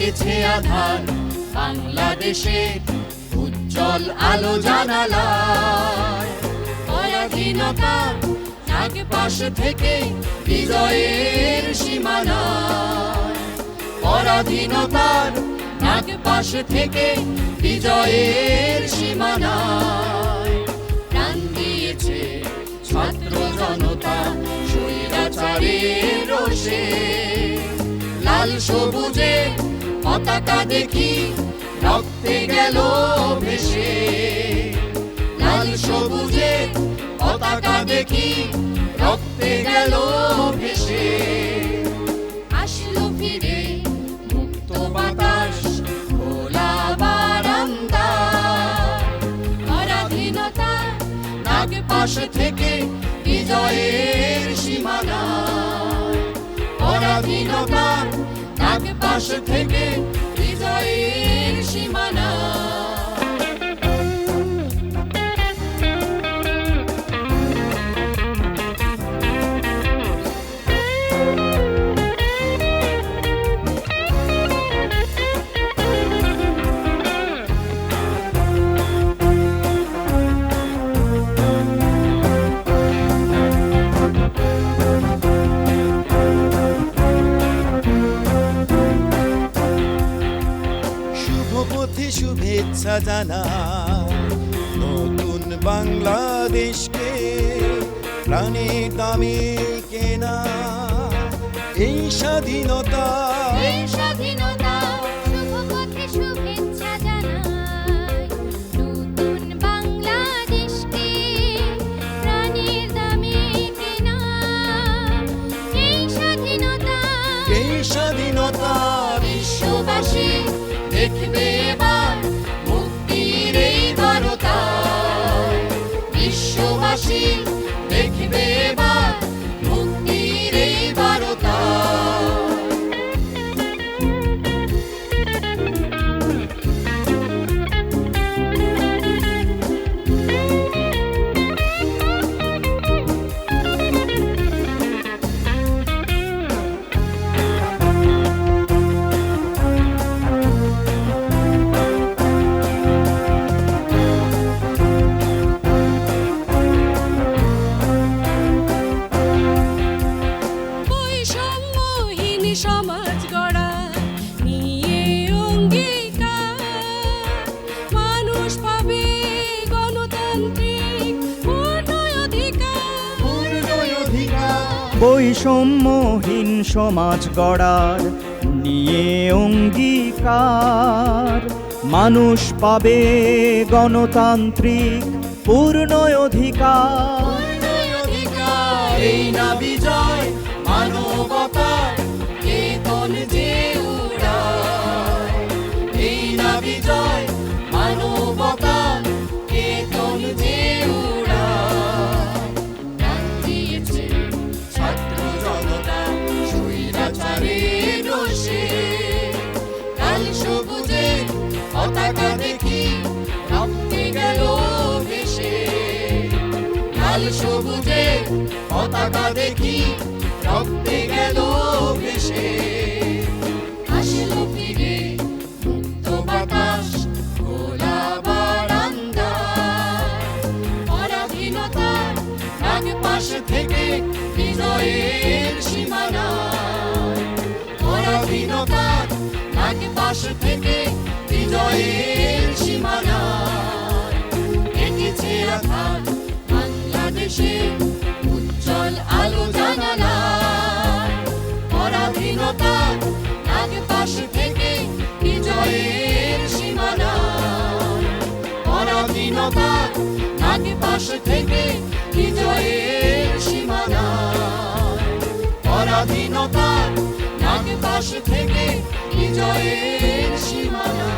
এঁকেছে আধার। বাংলাদেশে উজ্জ্বল আলো জানালায়। পরাধীনতার নাগ পাশ থেকে বিজয়ের সীমানায়। পরাধীনতার নাগ পাশ থেকে বিজয়ের সীমানায়। প্রাণ দিয়েছে ছাত্র জনতা, স্বৈরাচারের রোষে। লাল সবুজে পতাকা দেখি, রক্তে গেল ভেসে। লাল সবুজে পতাকা দেখি, রক্তে গেল ভেসে। আসলো ফিরে মুক্ত বাতাস পরাধীনতা থেকে বিজয়ের সীমানা। পরাধীনতার পাশ থেকে বিজয়ের সীমানা। শুভেচ্ছা জানা নতুন বাংলাদেশকে প্রাণের দামে কেনা। এই স্বাধীনতা এই স্বাধীনতা শুভ পথে বিশ্ববাসী দেখবে বৈষম্যহীন সমাজ গড়ার নিয়ে অঙ্গীকার। মানুষ পাবে গণতান্ত্রিক পূর্ণ অধিকার। এই না বিজয় মানবতার পতাকা দেখি রক্তে গেল ভেসে? লাল সবুজে পতাকা দেখি রক্তে গেল ভেসে। আসলো ফিরে মুক্ত বাতাস খোলা বারান্দা পরাধীনতার নাগ পাশ থেকে বিজয়ের সীমানা। পরাধীনতার নাগ পাশ থেকে বিজয়ের সীমানা এঁকেছে আধার বাংলাদেশের উজ্জ্বল আলো জানালা পরাধীনতার নাগ পাশ থেকে বিজয়ের সীমানা পরাধীনতার নাগ পাশ থেকে বিজয়ের সীমানা পরাধীনতার নাগ পাশ থেকে বিজয়ের সীমানা